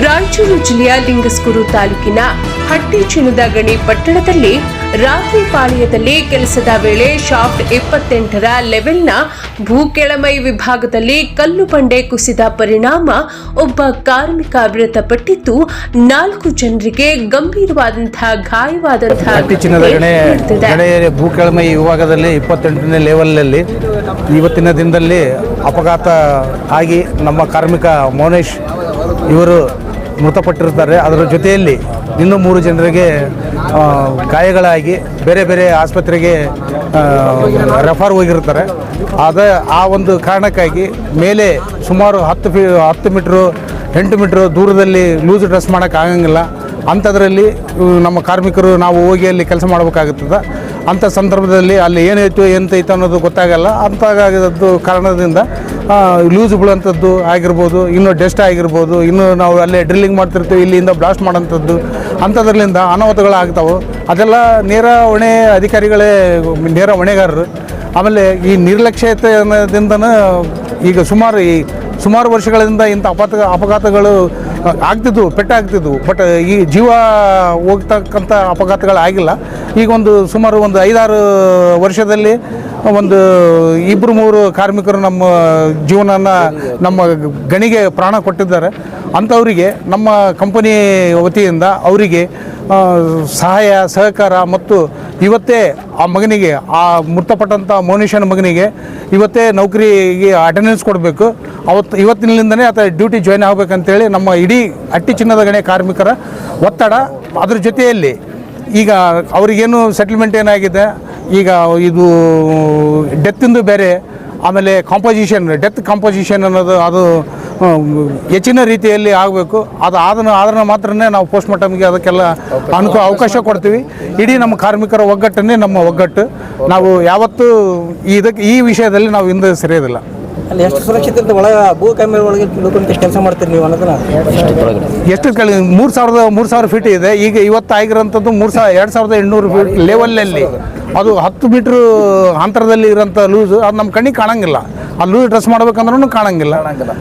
ರಾಯಚೂರು ಜಿಲ್ಲೆಯ ಲಿಂಗಸ್ಕೂರು ತಾಲೂಕಿನ ಹಟ್ಟಿ ಚಿನ್ನದ ಗಣಿ ಪಟ್ಟಣದಲ್ಲಿ ರಾತ್ರಿ ಪಾಳಿಯದಲ್ಲಿ ಕೆಲಸದ ವೇಳೆ ಶಾಫ್ಟ್ ಇಪ್ಪತ್ತೆಂಟರ ಲೆವೆಲ್ನ ಭೂಕೆಳಮೈ ವಿಭಾಗದಲ್ಲಿ ಕಲ್ಲು ಬಂಡೆ ಕುಸಿದ ಪರಿಣಾಮ ಒಬ್ಬ ಕಾರ್ಮಿಕ ಮೃತಪಟ್ಟಿದ್ದು ನಾಲ್ಕು ಜನರಿಗೆ ಗಂಭೀರವಾದಂತಹ ಗಾಯವಾದಂತಹ ಭೂ ಕೆಳಮೈ ವಿಭಾಗದಲ್ಲಿ ಇಪ್ಪತ್ತೆಂಟನೇ ಲೆವೆಲ್ನಲ್ಲಿ ಇವತ್ತಿನ ದಿನದಲ್ಲಿ ಅಪಘಾತ ಆಗಿ ನಮ್ಮ ಕಾರ್ಮಿಕ ಮೌನೇಶ್ ಇವರು ಮೃತಪಟ್ಟಿರ್ತಾರೆ ಅದರ ಜೊತೆಯಲ್ಲಿ ಇನ್ನೂ ಮೂರು ಜನರಿಗೆ ಗಾಯಗಳಾಗಿ ಬೇರೆ ಬೇರೆ ಆಸ್ಪತ್ರೆಗೆ ರೆಫರ್ ಹೋಗಿರ್ತಾರೆ ಅದ ಆ ಒಂದು ಕಾರಣಕ್ಕಾಗಿ ಮೇಲೆ ಸುಮಾರು ಹತ್ತು ಫಿ, ಹತ್ತು ಮೀಟ್ರು, ಎಂಟು ಮೀಟ್ರು ದೂರದಲ್ಲಿ ಲೂಸ್ ಡ್ರೆಸ್ ಮಾಡೋಕ್ಕಾಗಂಗಿಲ್ಲ. ಅಂಥದ್ರಲ್ಲಿ ನಮ್ಮ ಕಾರ್ಮಿಕರು ನಾವು ಹೋಗಿ ಅಲ್ಲಿ ಕೆಲಸ ಮಾಡಬೇಕಾಗುತ್ತದೆ. ಅಂಥ ಸಂದರ್ಭದಲ್ಲಿ ಅಲ್ಲಿ ಏನಾಯಿತು ಎಂತೈತು ಅನ್ನೋದು ಗೊತ್ತಾಗಲ್ಲ. ಅಂಥದ್ದು ಕಾರಣದಿಂದ ಲೂಸ್ ಬೀಳುವಂಥದ್ದು ಆಗಿರ್ಬೋದು, ಇನ್ನು ಡೆಸ್ಟ್ ಆಗಿರ್ಬೋದು, ಇನ್ನು ನಾವು ಅಲ್ಲೇ ಡ್ರಿಲ್ಲಿಂಗ್ ಮಾಡ್ತಿರ್ತೀವಿ, ಇಲ್ಲಿಂದ ಬ್ಲಾಸ್ಟ್ ಮಾಡೋಂಥದ್ದು ಅಂಥದ್ರಲ್ಲಿಂದ ಅನಾಹುತಗಳಾಗ್ತಾವೆ ಅದೆಲ್ಲ ನೇರ ಹೊಣೆ ಅಧಿಕಾರಿಗಳೇ, ನೇರ ಹೊಣೆಗಾರರು. ಆಮೇಲೆ ಈ ನಿರ್ಲಕ್ಷ್ಯತೆಯಿಂದನೂ ಈಗ ಸುಮಾರು ಈ ಸುಮಾರು ವರ್ಷಗಳಿಂದ ಇಂಥ ಅಪಘಾತ ಅಪಘಾತಗಳು ಆಗ್ತಿದ್ವು ಪೆಟ್ಟಾಗ್ತಿದ್ವು ಬಟ್ ಈ ಜೀವ ಹೋಗ್ತಕ್ಕಂಥ ಅಪಘಾತಗಳಾಗಿಲ್ಲ. ಈಗ ಒಂದು ಸುಮಾರು ಒಂದು ಐದಾರು ವರ್ಷದಲ್ಲಿ ಒಂದು ಇಬ್ಬರು ಮೂರು ಕಾರ್ಮಿಕರು ನಮ್ಮ ಜೀವನನ ನಮ್ಮ ಗಣಿಗೆ ಪ್ರಾಣ ಕೊಟ್ಟಿದ್ದಾರೆ. ಅಂಥವರಿಗೆ, ನಮ್ಮ ಕಂಪನಿ ವತಿಯಿಂದ ಅವರಿಗೆ ಸಹಾಯ, ಸಹಕಾರ ಮತ್ತು ಇವತ್ತೇ ಆ ಮಗನಿಗೆ, ಆ ಮೃತಪಟ್ಟಂಥ ಮೌನೇಶನ ಮಗನಿಗೆ ಇವತ್ತೇ ನೌಕರಿಗೆ ಅಟೆಂಡೆನ್ಸ್ ಕೊಡಬೇಕು. ಅವತ್ತು, ಇವತ್ತಿನಿಂದನೇ ಆತ ಡ್ಯೂಟಿ ಜಾಯ್ನ್ ಆಗಬೇಕಂತೇಳಿ ನಮ್ಮ ಇಡೀ ಅಟ್ಟಿ ಚಿನ್ನದ ಗಣಿ ಕಾರ್ಮಿಕರ ಒತ್ತಡ. ಅದ್ರ ಜೊತೆಯಲ್ಲಿ ಈಗ ಅವರಿಗೇನು ಸೆಟಲ್ಮೆಂಟ್ ಏನಾಗಿದೆ? ಈಗ ಇದು ಡೆತ್ತಿಂದು ಬೇರೆ ಆಮೇಲೆ ಕಾಂಪೋಸಿಷನ್ ಡೆತ್ ಕಾಂಪೋಸಿಷನ್ ಅನ್ನೋದು ಅದು ಹೆಚ್ಚಿನ ರೀತಿಯಲ್ಲಿ ಆಗಬೇಕು. ಅದು ಆದನ ಆದ್ರೆ ಮಾತ್ರನೇ ನಾವು ಪೋಸ್ಟ್ ಮಾರ್ಟಮ್ಗೆ ಅದಕ್ಕೆಲ್ಲ ಅನುಕೂ ಅವಕಾಶ ಕೊಡ್ತೀವಿ. ಇಡೀ ನಮ್ಮ ಕಾರ್ಮಿಕರ ಒಗ್ಗಟ್ಟನ್ನೇ ನಮ್ಮ ಒಗ್ಗಟ್ಟು. ನಾವು ಯಾವತ್ತೂ ಇದಕ್ಕೆ ಈ ವಿಷಯದಲ್ಲಿ ನಾವು ಹಿಂದೆ ಸರಿಯೋದಿಲ್ಲ. ಅಲ್ಲಿ ಎಷ್ಟು ಸುರಕ್ಷಿತ ಒಳಗೆ ಭೂ ಕಮ್ಮಿ ಒಳಗೆ ತಿಳ್ಕೊಂಡು ಕೆಲಸ ಮಾಡ್ತೀರಿ ನೀವು ಅನ್ನೋದನ್ನ? ಎಷ್ಟು ಕಳಿ ಮೂರು ಸಾವಿರದ, ಮೂರು ಸಾವಿರ ಫೀಟ್ ಇದೆ. ಈಗ ಇವತ್ತು ಆಗಿರೋಂಥದ್ದು ಮೂರು ಸಾವಿರ, ಎರಡು ಸಾವಿರದ ಎಂಟುನೂರು ಫೀಟ್ ಲೆವೆಲಲ್ಲಿ ಅದು ಹತ್ತು ಮೀಟ್ರ್ ಅಂತರದಲ್ಲಿ ಇರೋಂಥ ಲೂಸ್ ಅದು ನಮ್ಮ ಕಣ್ಣಿಗೆ ಕಾಣಂಗಿಲ್ಲ. ಆ ಲೂಸ್ ಡ್ರೆಸ್ ಮಾಡ್ಬೇಕಂದ್ರೂ ಕಾಣಂಗಿಲ್ಲ.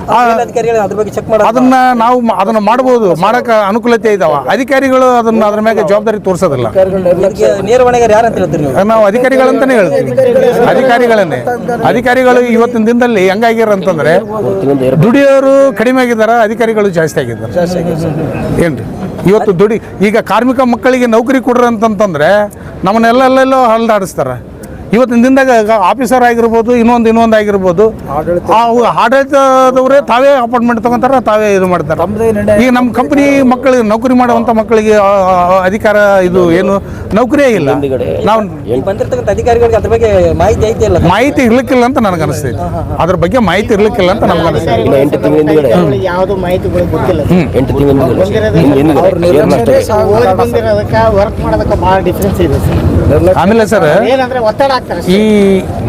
ಆ, ಅಧಿಕಾರಿಗಳು ಅದ್ರ ಬಗ್ಗೆ ಚೆಕ್ ಮಾಡಿ ಅದನ್ನ ನಾವು ಮ- ಅದನ್ನ ಮಾಡ್ಬೋದು ಮಾಡಕ್ಕೆ ಅನುಕೂಲತೆ ಇದಾವ. ಅಧಿಕಾರಿಗಳು ಅದನ್ನ ಅದ್ರ ಮೇಲೆ ಜವಾಬ್ದಾರಿ ತೋರಿಸೋದಿಲ್ಲ. ನಾವು? ಅಧಿಕಾರಿಗಳಂತಾನೆ ಹೇಳ್ತೀವಿ. ಅಧಿಕಾರಿಗಳನ್ನೇ. ಅಧಿಕಾರಿಗಳು ಇವತ್ತಿನ ದಿನದಲ್ಲಿ ಹೆಂಗಾಗಿರ ಅಂತಂದ್ರೆ ದುಡಿಯೋರು ಕಡಿಮೆ ಆಗಿದ್ದಾರೆ ಅಧಿಕಾರಿಗಳು ಜಾಸ್ತಿ ಆಗಿದ್ದಾರೆ. ಏನ್ರಿ? ಇವತ್ತು ದುಡಿ ಈಗ ಕಾರ್ಮಿಕ ಮಕ್ಕಳಿಗೆ ನೌಕರಿ ಕೊಡ್ರಿ ಅಂತಂತಂದ್ರೆ ನಮ್ಮನ್ನೆಲ್ಲೆಲ್ಲೆಲ್ಲೋ ಹಲ್ದಾಡಿಸ್ತಾರೆ. ಇವತ್ತಿನ ದಿನದಾಗ ಆಫೀಸರ್ ಆಗಿರ್ಬೋದು ಇನ್ನೊಂದು ಇನ್ನೊಂದು ಆಗಿರ್ಬೋದು ಆ ಆಡಳಿತದವರೇ ತಾವೇ ಅಪಾಯಿಂಟ್ಮೆಂಟ್ ತಗೊಂತಾರ ತಾವೇ ಇದು ಮಾಡ್ತಾರೆ. ಈಗ ನಮ್ಮ ಕಂಪ್ನಿ ಮಕ್ಕಳಿಗೆ ನೌಕರಿ ಮಾಡುವಂಥ ಮಕ್ಕಳಿಗೆ ಅಧಿಕಾರ ಇದು ಏನು ನೌಕರಿಯೇ ಇಲ್ಲ. ನಾವು ಅಧಿಕಾರಿಗಳಿಗೆ ಅದ್ರ ಬಗ್ಗೆ ಮಾಹಿತಿ ಐತಿ ಇಲ್ಲ ಮಾಹಿತಿ ಇರ್ಲಿಕ್ಕಿಲ್ಲ ಅಂತ ನನಗೆ ಅನಿಸ್ತೈತಿ. ಅದ್ರ ಬಗ್ಗೆ ಮಾಹಿತಿ ಇರ್ಲಿಕ್ಕಿಲ್ಲ ಅಂತ ನಮ್ಗೆ ಅನಿಸ್ತೈತಿ. ಎಂಟು ಯಾವುದು ಮಾಹಿತಿಗಳು ಗೊತ್ತಿಲ್ಲ. ಎಂಟು. ವರ್ಕ್ ಮಾಡೋದಕ್ಕೆ ಭಾಳ ಡಿಫ್ರೆನ್ಸ್ ಇದೆ ಸರ್. ಆಮೇಲೆ ಸರ್ ಏನಂದ್ರೆ ಒತ್ತಡ ಆಗ್ತಾರೆ ಈ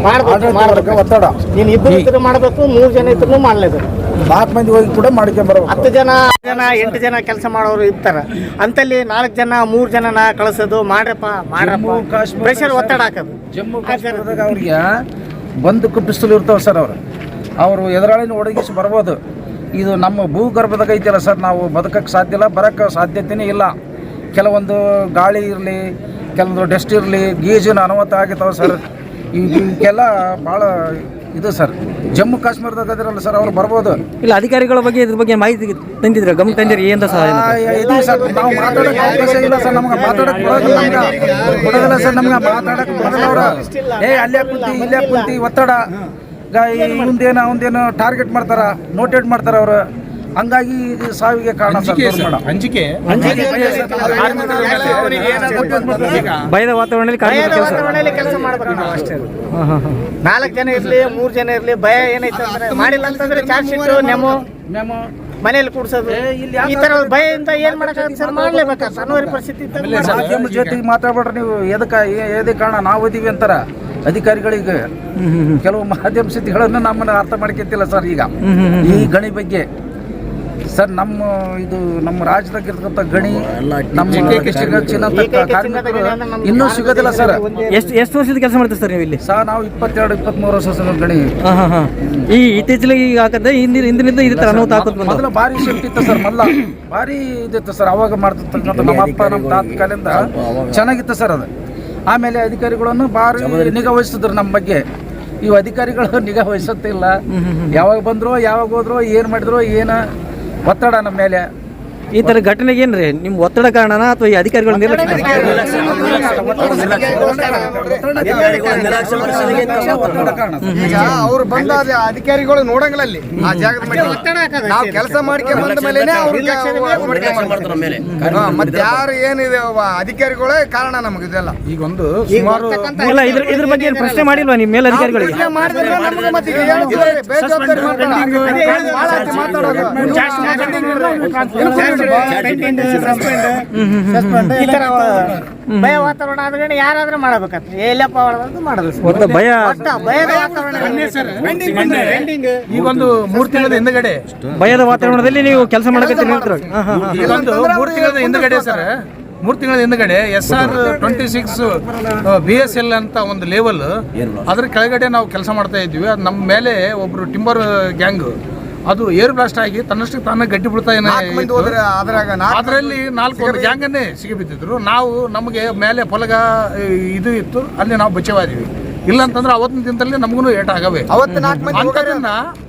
ಮಾಡ್ಬೇಕು ಮಾಡ್ಬೇಕು. ಒತ್ತಡ. ನೀನು ಇಬ್ಬರು ಇದ್ರು ಮಾಡಬೇಕು ಮೂರು ಜನ ಇದ್ರು ಮಾಡ್ಲೇಬೇಕು. ನಾಲ್ಕು ಮಂದಿ ಹೋಗಿ ಕೂಡ ಮಾಡ್ಕೊಂಬರ್ಬೇಕು ಹತ್ತು ಜನ ಜನ ಎಂಟು ಜನ ಕೆಲಸ ಮಾಡೋರು ಇರ್ತಾರೆ. ಅಂತಲ್ಲಿ ನಾಲ್ಕು ಜನ ಮೂರು ಜನನ ಕಳಿಸೋದು ಮಾಡ್ರಪ್ಪ ಮಾಡ್ರಪ್ಪ. ಪ್ರೆಷರ್ ಒತ್ತಡ ಹಾಕೋದು. ಜಮ್ಮು ಕಾಶ್ಮೀರದಾಗ ಅವ್ರಿಗೆ ಬಂದಕ್ಕೆ ಪಿಸ್ತೂಲ್ ಇರ್ತಾವೆ ಸರ್ ಅವರು. ಅವರು ಎದುರಾಳಿನ ಒಡಗಿಸಿ ಬರ್ಬೋದು. ಇದು ನಮ್ಮ ಭೂಗರ್ಭದಾಗ ಐತಿಲ್ಲ ಸರ್ ನಾವು ಬದುಕಕ್ಕೆ ಸಾಧ್ಯ ಇಲ್ಲ ಬರೋಕ್ಕೆ ಸಾಧ್ಯತೆನೇ ಇಲ್ಲ. ಕೆಲವೊಂದು ಗಾಳಿ ಇರಲಿ ಕೆಲವೊಂದು ಡಸ್ಟ್ ಇರಲಿ ಗೀಜಿನ ಅನಾಹುತ ಆಗಿರ್ತಾವೆ ಸರ್ ಈಗೆಲ್ಲ ಭಾಳ ಇದು ಸರ್ ಜಮ್ಮು ಕಾಶ್ಮೀರದಾಗ ಅದಿರಲ್ಲ ಸರ್ ಅವ್ರು ಬರ್ಬೋದು. ಇಲ್ಲ ಅಧಿಕಾರಿಗಳ ಬಗ್ಗೆ ಇದ್ರ ಬಗ್ಗೆ ಮಾಹಿತಿ ತಂದಿದ್ರೆ ಗಮನ ತಂದಿರಿ ಏನ್ ಸಹ ಆ, ಇದು ಸರ್ ನಾವು ಮಾತಾಡಕ್ಕೆ ಅವಕಾಶ ಇಲ್ಲ ಸರ್ ನಮ್ಗೆ ಮಾತಾಡಕ್ಕೆ ಕೊಡೋದಿಲ್ಲ ನಮ್ಗೆ. ಕೊಡೋದಿಲ್ಲ ಸರ್ ನಮ್ಗೆ ಮಾತಾಡಕ್ಕೆ ಕೊಡೋದಿಲ್ಲ ಅವ್ರು. ಏ ಅಲ್ಲೇ ಕುಂತಿ ಇಲ್ಲೇ ಕುಂತಿ ಒತ್ತಡ. ಇವಂದೇನು ಅವಂದೇನು ಟಾರ್ಗೆಟ್ ಮಾಡ್ತಾರ ನೋಟೇಟ್ ಮಾಡ್ತಾರ ಅವರು. ಹಂಗಾಗಿ ಇದು ಸಾವಿಗೆ ಕಾರಣ. ಅಂಜಿಕೆ ಭಯದ ವಾತಾವರಣದಲ್ಲಿ ಕೆಲಸ ವಾತಾವರಣದಲ್ಲಿ ಕೆಲಸ ಮಾಡ್ಬೇಕು ನಾವು ಅಷ್ಟೇ. ನಾಲ್ಕು ಜನ ಇರ್ಲಿ ಮೂರು ಜನ ಇರ್ಲಿ ಭಯ ಏನೈತೆ ಅಂದ್ರೆ ಮಾಡಿಲ್ಲ ಅಂತಂದ್ರೆ ಚಾರ್ಜ್ ಶೀಟ್ ನೆಮೋ ಮೆಮೊ. ಮನೇಲಿ ಕೂಡ್ಸೋದು. ಈ ತರ ಭಯದಿಂದ ಏನ್ ಮಾಡಕ್ಕಾಗತ್ತೆ ಸರ್? ಮಾಡ್ಲೇಬೇಕಾ ಪರಿಸ್ಥಿತಿ. ಮಾಧ್ಯಮ ಜೊತೆಗೆ ಮಾತಾಡ್ಬೇಡ್ರಿ ನೀವು ಎದಕ್ಕೆ ಎದಕ್ಕೆ ಕಾರಣ ನಾವು ಇದೀವಿ ಅಂತಾರ? ಅಧಿಕಾರಿಗಳಿಗೆ ಕೆಲವು ಮಾಧ್ಯಮ ಸ್ಥಿತಿಗಳನ್ನು ನಮ್ಮನ್ನ ಅರ್ಥ ಮಾಡ್ಕೊಂತಿಲ್ಲ ಸರ್ ಈಗ. ಈ ಗಣಿ ಬಗ್ಗೆ. ಸರ್ ನಮ್ಮ ಇದು ನಮ್ಮ ರಾಜ್ಯದಾಗ ಇರ್ತಕ್ಕಂಥ ಗಣಿ. ನಮ್ಮ ಕಾರ್ಮಿಕರು ಇನ್ನೂ ಸಿಗೋದಿಲ್ಲ ಸರ್. ಎಷ್ಟು ಎಷ್ಟು ವರ್ಷದ ಕೆಲಸ ಮಾಡ್ತೀರಿ ಸರ್ ನೀವು ಇಲ್ಲಿ? ಸರ್ ನಾವು ಇಪ್ಪತ್ತೆರಡು ಇಪ್ಪತ್ತ್ಮೂರು ವರ್ಷ ಸರ್ ಗಣಿ. ಹಾಂ ಹಾಂ ಹಾಂ. ಈ ಇತ್ತೀಚೆಗೆ ಈಗ ಹಾಕದೆ ಹಿಂದಿನ ಹಿಂದಿನಿಂದ ಇದೇ ಥರ ಅನಾಹುತ ಹಾಕೋದು ಮೊದಲು ಭಾರಿ ಶಿಫ್ಟ್ ಇತ್ತು ಸರ್ ಮೊದಲ ಭಾರಿ ಇದಿತ್ತು ಸರ್ ಅವಾಗ ಮಾಡ್ತಿರ್ತಕ್ಕಂಥ ನಮ್ಮ ಅಪ್ಪ ನಮ್ಮ ತಾತ ಕಾಲಿಂದ ಚೆನ್ನಾಗಿತ್ತು ಸರ್ ಅದು. ಆಮೇಲೆ ಅಧಿಕಾರಿಗಳನ್ನು ಭಾರಿ ನಿಗಾ ವಹಿಸಿದ್ರು ನಮ್ಮ ಬಗ್ಗೆ. ಇವು ಅಧಿಕಾರಿಗಳು ನಿಗಾ ವಹಿಸುತ್ತಿಲ್ಲ. ಯಾವಾಗ ಬಂದ್ರು ಯಾವಾಗ ಹೋದ್ರು ಏನು ಮಾಡಿದ್ರು ಏನು ಒತ್ತಡ ನಮ್ಮ ಮೇಲೆ ಈ ತರ ಘಟನೆಗೆ ಏನ್ರಿ? ನಿಮ್ ನಿಮ್ಮ ಒತ್ತಡ ಕಾರಣನ ಅಥವಾ ಈ ಅಧಿಕಾರಿಗಳ ನಿರ್ಲಕ್ಷ್ಯ? ಈಗ ಅವ್ರು ಬಂದ ಅಧಿಕಾರಿಗಳು ನೋಡಂಗಿಲ್ಲ ಅಲ್ಲಿ ಆ ಜಾಗದ ಮೇಲೆ. ನಾವು ಕೆಲಸ ಮಾಡ್ಕೊಂಡ್ ಬಂದ ಮೇಲೆ ಮತ್ತೆ ಯಾರು ಏನಿದೆ ಅಧಿಕಾರಿಗಳೇ ಕಾರಣ ನಮ್ಗೆ ಇದೆಲ್ಲ. ಈಗೊಂದು ಸುಮಾರು ಇಲ್ಲ ಇದ್ರ ಇದ್ರ ಬಗ್ಗೆ ಏನು ಪ್ರಶ್ನೆ ಮಾಡಿಲ್ವಾ ನಿಮ್ ಮೇಲೆ ಅಧಿಕಾರಿಗಳಿಗೆ? ಪ್ರಶ್ನೆ ಮಾಡಿದ್ರೆ ನಮ್ಗೆ ಮತ್ತೆ ಈಗ ಹೇಳ್ತಾರೆ, ಬೇಜವಾಬ್ದಾರಿ ಮಾತಾಡೋದು. ಭಾಳ ಆಯ್ತು ಮಾತಾಡೋದು. ಈ ತರ ಭಯ ವಾತಾವರಣ ಆದ್ರೆ ಯಾರಾದ್ರೂ ಮಾಡಬೇಕಂತ. ಎಲ್ಲಪ್ಪ ಮಾಡೋದು. ಒಟ್ಟು ಭಯ ಭಯದ ವಾತಾವರಣ ಈಗೊಂದು ಮೂರು ತಿಂಗಳ ಹಿಂದಗಡೆ. ಭಯದ ವಾತಾವರಣದಲ್ಲಿ ನೀವು ಕೆಲಸ ಮಾಡಕತ್ತೀರಿ ಇದೊಂದು ಮೂರು ತಿಂಗಳ ಹಿಂದಗಡೆ ಸರ್. ಮೂರು ತಿಂಗಳ ಹಿಂದ್ಗಡೆ S R twenty six B S L ಅಂತ ಒಂದು ಲೆವೆಲ್ ಅದ್ರ ಕೆಳಗಡೆ ನಾವು ಕೆಲಸ ಮಾಡ್ತಾ ಇದ್ವಿ ಅದು ನಮ್ಮ ಮೇಲೆ ಒಬ್ರು ಟಿಂಬರ್ ಗ್ಯಾಂಗ್. ಅದು ಏರ್ ಬ್ಲಾಸ್ಟ್ ಆಗಿ ತನ್ನಷ್ಟಕ್ಕೆ ತಾನೇ ಗಟ್ಟಿ ಬಿಡ್ತಾ ಅದರಲ್ಲಿ ನಾಲ್ಕು ಒಂದು ಗ್ಯಾಂಗನ್ನೇ ಸಿಗಿಬಿದ್ದಿದ್ರು ನಾವು ನಮಗೆ ಮೇಲೆ ಫಲಗ ಇದು ಇತ್ತು. ಅಲ್ಲಿ ನಾವು ಬಚಾವಾದಿವಿ ಇಲ್ಲ ಅಂತಂದ್ರೆ ಅವತ್ತಿನ ದಿನದಲ್ಲಿ ನಮಗೂ ಏಟ್ ಆಗವೆ. ಅವತ್ತು ನಾಲ್ಕು ಮಂದಿ ಅಂಥದನ್ನ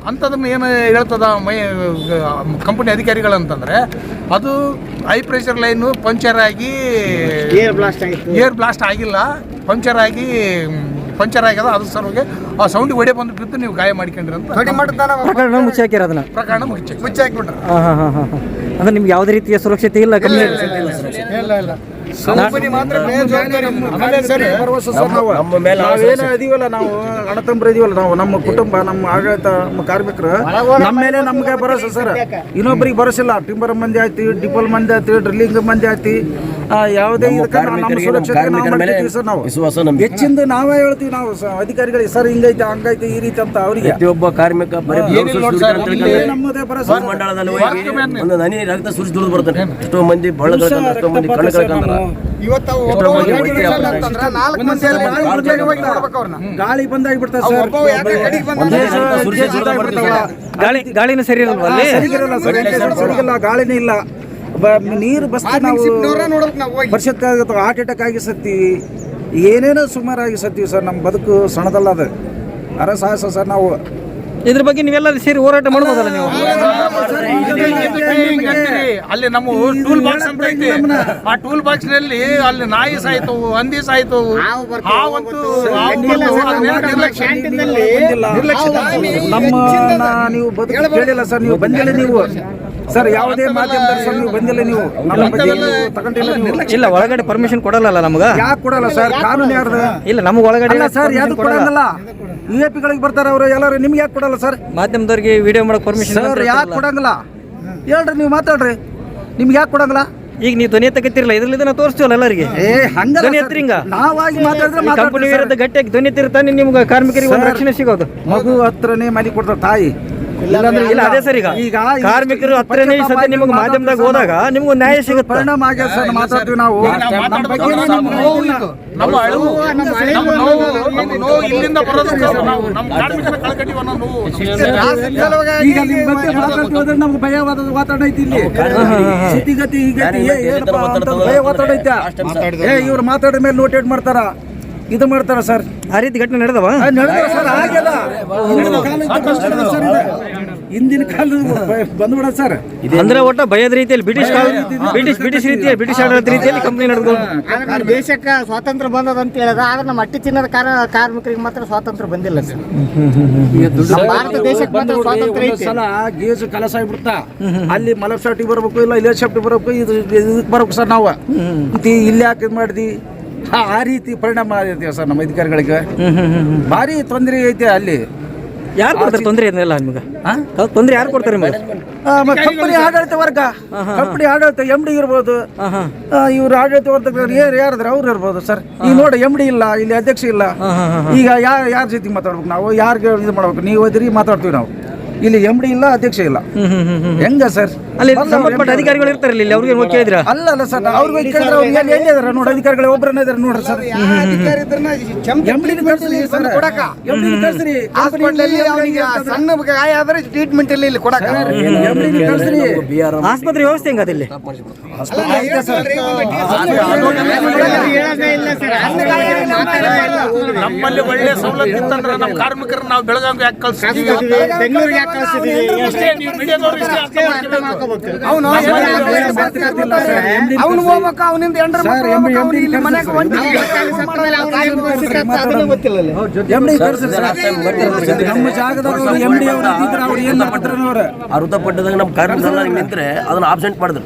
ಅಂಥದನ್ನ ಏನು ಹೇಳ್ತದ ಮೈ ಕಂಪನಿ ಅಧಿಕಾರಿಗಳಂತಂದ್ರೆ ಅದು ಹೈ ಪ್ರೆಷರ್ ಲೈನು ಪಂಚರ್ ಆಗಿ ಏರ್ ಬ್ಲಾಸ್ಟ್ ಏರ್ ಬ್ಲಾಸ್ಟ್ ಆಗಿಲ್ಲ. ಪಂಚರ್ ಆಗಿ ಪಂಚರ್ ಆಗ್ಯದ ಅದ್ರ ಸಲುವಾಗಿ ಆ ಸೌಂಡ್ ಒಡೆ ಬಂದು ಬಿದ್ದು ನೀವು ಗಾಯ ಮಾಡ್ಕೊಂಡ್ರಿ ಅಂತ. ಪ್ರಕರಣ ಮುಚ್ಚಿ ಹಾಕ್ಯಾರ ಅದನ್ನ? ಪ್ರಕರಣ ಮುಚ್ಚಿ ಮುಚ್ಚಿ ಹಾಕ್ಬಿಟ್ರೆ? ಹಾಂ ಹಾಂ ಹಾಂ ಹಾಂ. ಅಂದ್ರೆ ನಿಮ್ಗೆ ಯಾವುದೇ ರೀತಿಯ ಸುರಕ್ಷತೆ ಇಲ್ಲ ಇಲ್ಲ ಕಂಪನಿ ನಮ್ಮ ಮೇಲೆ ನಾವೇನು ಇದೀವಲ್ಲ ನಾವು ಅಣತಂಬ್ರ ಇದೀವಲ್ಲ ನಾವು ನಮ್ಮ ಕುಟುಂಬ ನಮ್ಮ ಆಡಳಿತ ನಮ್ಮ ಕಾರ್ಮಿಕರು ನಮ್ಮ ಮೇಲೆ ನಮ್ಗೆ ಭರೋಸೆ ಸರ್. ಇನ್ನೊಬ್ರಿಗೆ ಭರೋಸಿಲ್ಲ ಟಿಂಬರ್ ಮಂದಿ ಆಯ್ತು ಡಿಪಲ್ ಮಂದಿ ಆಯ್ತು ಡ್ರಿಲ್ಲಿಂಗ್ ಮಂದಿ ಆಯ್ತು. ಆ, ಯಾವುದೇ. ಹೆಚ್ಚಿಂದ ನಾವೇ ಹೇಳ್ತೀವಿ ನಾವು ಅಧಿಕಾರಿಗಳಿಗೆ ಸರ್ ಹಿಂಗೈತೆ ಹಂಗೈತೆ ಈ ರೀತಿ ಅಂತ ಅವರಿಗೆ. ಪ್ರತಿಯೊಬ್ಬ ಕಾರ್ಮಿಕ ಒಂದು ನನಿ ರಕ್ತ ಸುರಿಸಿ ದುಡಿದು ಬರ್ತಾನೆ. ಎಷ್ಟೋ ಮಂದಿ ಬಳ್ಳ ಕಳ್ಕೊಂಡ್ರೆ ಎಷ್ಟೋ ಮಂದಿ ಕಣ್ಣು ಕಳ್ಕೊಂಡ್ರ ಇವತ್ತು ನಾಲ್ಕು ಮಂದಿ ಗಾಳಿ ಬಂದಾಗ ಅವು ಸರ್. ಗಾಳಿ ಗಾಳಿನ ಸರಿ ಇರಲ್ವಾ ಅಲ್ಲಿ ಸರಿಗಿರಲ್ಲ ಗಾಳಿನೇ ಇಲ್ಲ. ನೀರು ಬಸ್ ನಾವು ಸಿಪ್ನವ್ರ ನೋಡ್ಬೇಕು ನಾವು ಹೋಗಿ. ವರ್ಷಕ್ಕೆ ಹಾರ್ಟ್ ಅಟ್ಯಾಕ್ ಆಗಿ ಸತ್ತೀವಿ. ಏನೇನೋ ಸುಮಾರಾಗಿ ಸತ್ತೀವಿ ಸರ್ ನಮ್ಮ ಬದುಕು ಸಣ್ಣದಲ್ಲ ಅದು. ಅರ ಸಾಹಸ ಸರ್ ನಾವು. ಇದ್ರ ಬಗ್ಗೆ ನೀವೆಲ್ಲ ಸೇರಿ ಹೋರಾಟ ಮಾಡ್ಬೋದಲ್ಲ ನೀವು? ಅಲ್ಲಿ ನಮ್ಮ ಟೂಲ್ ಬಾಕ್ಸ್ ಅಂತ ಐತಿ. ಆ ಟೂಲ್ ಬಾಕ್ಸ್ನಲ್ಲಿ ಅಲ್ಲಿ ನಾಯಿ ಸಾಯ್ತವು ಹಂದಿ ಹಾವಂತೂ ಅದನ್ನೇನು ನಿರ್ಲಕ್ಷ್ಯ ನಮ್ಮ ನೀವು ಬದುಕಿಲ್ಲ ಸರ್. ನೀವು ಬಂದಿಲ್ಲ ನೀವು. ಸರ್ ಯಾವುದೇ ಮಾಧ್ಯಮದಲ್ಲಿ ಸರ್ ನೀವು ಬಂದಿಲ್ಲ ನೀವು. ನಮ್ಮ ಬಗ್ಗೆ ನೀವು ತಗೊಂಡಿಲ್ಲ ನೀವು. ಇಲ್ಲ ಒಳಗಡೆ ಪರ್ಮಿಷನ್ ಕೊಡಲ್ಲ ನಮಗ? ಯಾಕೆ ಕೊಡಲ್ಲ ಸರ್? ಕಾನೂನು ಯಾರ್ದು? ಇಲ್ಲ ನಮ್ಗೆ ಒಳಗಡೆ ಸರ್ ಯಾವ್ದು ಕೊಡಲ್ಲ. ಯು ಎ ಪಿಗಳಿಗೆ ಬರ್ತಾರೆ ಅವರು ಎಲ್ಲರೂ ನಿಮ್ಗೆ ಯಾಕೆ ಕೊಡಲ್ಲ ಸರ್? ಮಾಧ್ಯಮದವ್ರಿಗೆ ವಿಡಿಯೋ ಮಾಡೋಕೆ ಪರ್ಮಿಷನ್ ಸರ್ ಯಾಕೆ ಕೊಡಂಗಿಲ್ಲ? ಹೇಳ್ರಿ ನೀವು ಮಾತಾಡ್ರಿ. ನಿಮ್ಗೆ ಯಾಕೆ ಕೊಡಂಗಿಲ್ಲ? ಈಗ ನೀವು ಧ್ವನಿ ಎತ್ತಕತ್ತಿರಲ್ಲ ಇದ್ರಲ್ಲಿ ನಾವು ತೋರಿಸ್ತೀವಲ್ಲ ಎಲ್ಲರಿಗೆ? ಧ್ವನಿ. ಎತ್ತರಿಂಗ? ನಾವಾಗಿ ಮಾತಾಡಿದ್ರೆ ಕಂಪನಿ ವಿರುದ್ಧ ಗಟ್ಟಿಯಾಗಿ ಧ್ವನಿ ಎತ್ತಿರ್ತಾನೆ ನಿಮ್ಗೆ ಕಾರ್ಮಿಕರಿಗೆ ಒಂದು ರಕ್ಷಣೆ ಸಿಗೋದು. ಮಗು ಹತ್ರನೇ ಮನೆ ಕೊಡ್ತಾರೆ ತಾಯಿ. ಇಲ್ಲಾಂದ್ರೆ ಇಲ್ಲ ಅದೇ ಸರ್ ಈಗ. ಈಗ ಈ ಕಾರ್ಮಿಕರು ಹತ್ರನೇ ಈ ನಿಮ್ಗೆ ಮಾಧ್ಯಮದಾಗ ಹೋದಾಗ ನಿಮ್ಗೆ ನ್ಯಾಯ ಸಿಗುತ್ತೆ? ಪರಿಣಾಮ ಆಗ್ಯದ ಸರ್ ಮಾತಾಡ್ತೀವಿ ನಾವು. ನಮ್ಮ ಬಗ್ಗೆ ನಮ್ಮ ನೋವು ಇದು. ನಮ್ಮ ಅಳುವು ನಮ್ಮ ನೋವು ನಮ್ಮ ನೋವು ಇಲ್ಲಿಂದ ಬರೋದಕ್ಕೆ ನಾವು ನಮ್ಮ ಕಾರ್ಮಿಕರ ಕಳಕಟಿ ಅನ್ನೋ ನೋವು. ಈಗ ನಿಮ್ಮ ಬಗ್ಗೆ ಮಾತಾಡ್ತೀವಿ ಅಂದ್ರೆ ನಮ್ಗೆ ಭಯವಾದ ವಾತಾವರಣ ಐತಿ ಇಲ್ಲಿ. ಸ್ಥಿತಿಗತಿ ಏನಪ್ಪ ಅಂತ ಭಯ ವಾತಾವರಣ ಐತೆ. ಏ ಇವ್ರು ಮಾತಾಡಿದ ಮೇಲೆ ನೋಟೇಟ್ ಮಾಡ್ತಾರ? ಇದು ಮಾಡ್ತಾರ ಸರ್ ಆ ರೀತಿ ಘಟನೆ ನಡೆದವ ನಡೆದ ಸರ್ ಆಗ್ಯದ ಹಿಂದಿನ ಕಾಲದ ಬಂದ್ಬಿಡ ಸರ್ ಅಂದ್ರೆ ಒಟ್ಟ ಭಯದ ರೀತಿಯಲ್ಲಿ ಬ್ರಿಟಿಷ್ ಕಾಲ ಬ್ರಿಟಿಷ್ ಬ್ರಿಟಿಷ್ ರೀತಿಯ ಬ್ರಿಟಿಷ್ ಆಡಳಿತ ರೀತಿಯಲ್ಲಿ ಕಂಪನಿ ನಡೆದು ದೇಶಕ್ಕೆ ಸ್ವಾತಂತ್ರ್ಯ ಬಂದದ ಅಂತ ಹೇಳಿದ ಆದ್ರೆ ನಮ್ಮ ಅಟ್ಟಿ ಚಿನ್ನದ ಕಾರ ಕಾರ್ಮಿಕರಿಗೆ ಮಾತ್ರ ಸ್ವಾತಂತ್ರ್ಯ ಬಂದಿಲ್ಲ ಸರ್ ಭಾರತ ದೇಶಕ್ಕೆ ಮಾತ್ರ ಸ್ವಾತಂತ್ರ್ಯ ಐತಿ ಸಲ ಗೇಜ್ ಕಲಸ ಆಗ್ಬಿಡ್ತಾ ಅಲ್ಲಿ ಮಲಬ್ ಶಾಪ್ಟಿಗೆ ಬರ್ಬೇಕು ಇಲ್ಲ ಇಲ್ಲೇ ಶಾಪ್ಟಿಗೆ ಬರ್ಬೇಕು ಇದು ಇದಕ್ಕೆ ಬರ್ಬೇಕು ಸರ್ ನಾವು ಮತ್ತೆ ಇಲ್ಲಿ ಯಾಕೆ ಇದು ಮಾಡಿದ್ವಿ ಆ ರೀತಿ ಪರಿಣಾಮ ಆಗೈತೆ ಸರ್ ನಮ್ಮ ಅಧಿಕಾರಿಗಳಿಗೆ. ಭಾರಿ ತೊಂದರೆ ಐತೆ ಅಲ್ಲಿ. ಯಾರು ಕೊಡ್ತಾರೆ ತೊಂದರೆ ಏನಿಲ್ಲ ನಿಮ್ಗೆ? ತೊಂದರೆ ಯಾರು ಕೊಡ್ತಾರೆ ನಿಮಗೆ? ಕಂಪನಿ ಆಡಳಿತ ವರ್ಗ. ಕಂಪನಿ ಆಡಳಿತ ಎಂ ಡಿ ಇರ್ಬೋದು. ಇವ್ರು ಆಡಳಿತ ವರ್ಗದವ್ರು ಯಾರು ಯಾರಾದ್ರೆ ಅವ್ರು ಇರ್ಬೋದು ಸರ್. ಈಗ ನೋಡಿ ಎಂ ಡಿ ಇಲ್ಲ ಇಲ್ಲಿ ಅಧ್ಯಕ್ಷ ಇಲ್ಲ. ಈಗ ಯಾರ ಯಾರ ಜೊತೆ ಮಾತಾಡ್ಬೇಕು ನಾವು? ಯಾರಿಗೆ ಇದು ಮಾಡ್ಬೇಕು? ನೀವು ಹೋದ್ರಿ ಮಾತಾಡ್ತೀವಿ ನಾವು. ಇಲ್ಲಿ ಎಂ ಡಿ ಇಲ್ಲ ಅಧ್ಯಕ್ಷ ಇಲ್ಲ. ಹೆಂಗ ಸರ್? ಅಲ್ಲಿ ಸಂಬಂಧಪಟ್ಟ ಅಧಿಕಾರಿಗಳು ಇರ್ತಾರೆ ಇಲ್ಲಿ ಅವ್ರಿಗೆ ಹೋಗಿ ಕೇಳಿದ್ರ? ಅಲ್ಲ ಅಲ್ಲ ಸರ್ ಅವ್ರಿಗೆ ಹೋಗಿ ಕೇಳಿದ್ರೆ ಅವ್ರು ಎಲ್ಲಿ ಇದಾರೆ? ನೋಡಿ ಅಧಿಕಾರಿಗಳು ಒಬ್ಬರನ್ನ ಇದಾರೆ ನೋಡ್ರಿ ಸರ್. ಎಂಬಡಿ ಕಳ್ಸ್ರಿ ಸರ್. ಕೊಡಕ ಎಂಬಡಿ ಕಳ್ಸ್ರಿ. ಹಾಸ್ಪಿಟಲ್ ಅವನಿಗೆ ಸಣ್ಣ ಗಾಯ ಆದ್ರೆ ಟ್ರೀಟ್ಮೆಂಟ್ ಇಲ್ಲ ಇಲ್ಲಿ ಕೊಡಕ ಎಂಡಿ ಕಳ್ಸ್ರಿ. ಆಸ್ಪತ್ರೆ ವ್ಯವಸ್ಥೆ ಹೆಂಗ ಅದಿಲ್ಲಿ? ನಮ್ಮಲ್ಲಿ ಒಳ್ಳೆ ಸೌಲಭ್ಯ ಇತ್ತಂದ್ರೆ ನಮ್ಮ ಕಾರ್ಮಿಕರು ನಾವು ಬೆಳಗಾವಿ ಯಾಕೆ ಕಳಿಸ್ತೀವಿ ಬೆಂಗಳೂರಿಗೆ ಯಾಕೆ ಕಳಿಸಿದೀವಿ? ಇಷ್ಟೇ ನೀವು ಮೀಡಿಯಾದವ್ರು ಇಷ್ಟೇ ಅರ್ಥ ಮಾಡ್ಕೊಬೇಕು. ಅವನು ಅವನು ಹೋಗ್ಬೇಕು ಅವನಿಂದ ಎಂಡ್ರ ಸರ್, ಎಂ- ಎಂ- ಎಂ- ಇಲ್ಲಿ ಮನೆಗೆ ಒಂಟಿ ಗೊತ್ತಿಲ್ಲ ಅಲ್ಲಿ. ಎಂಬಡಿ ಸರ್ ನಮ್ಮ ಜಾಗದಾಗ ಅವ್ರು ಎಂಬಡಿ ಅವ್ರು ಇದ್ದಿದ್ರೆ ಅವ್ರು ಏನ್ ಮಾಡ್ತಾರೆ ಅವ್ರು ಅರ್ಧ ಪಟ್ಟದಾಗ ನಮ್ಮ ಕಾರ್ಮಿಕರೆಲ್ಲ ಹಿಂಗ್ ನಿಂತ್ರೆ ಅದನ್ನ ಆಬ್ಸೆಂಟ್ ಮಾಡಿದ್ರು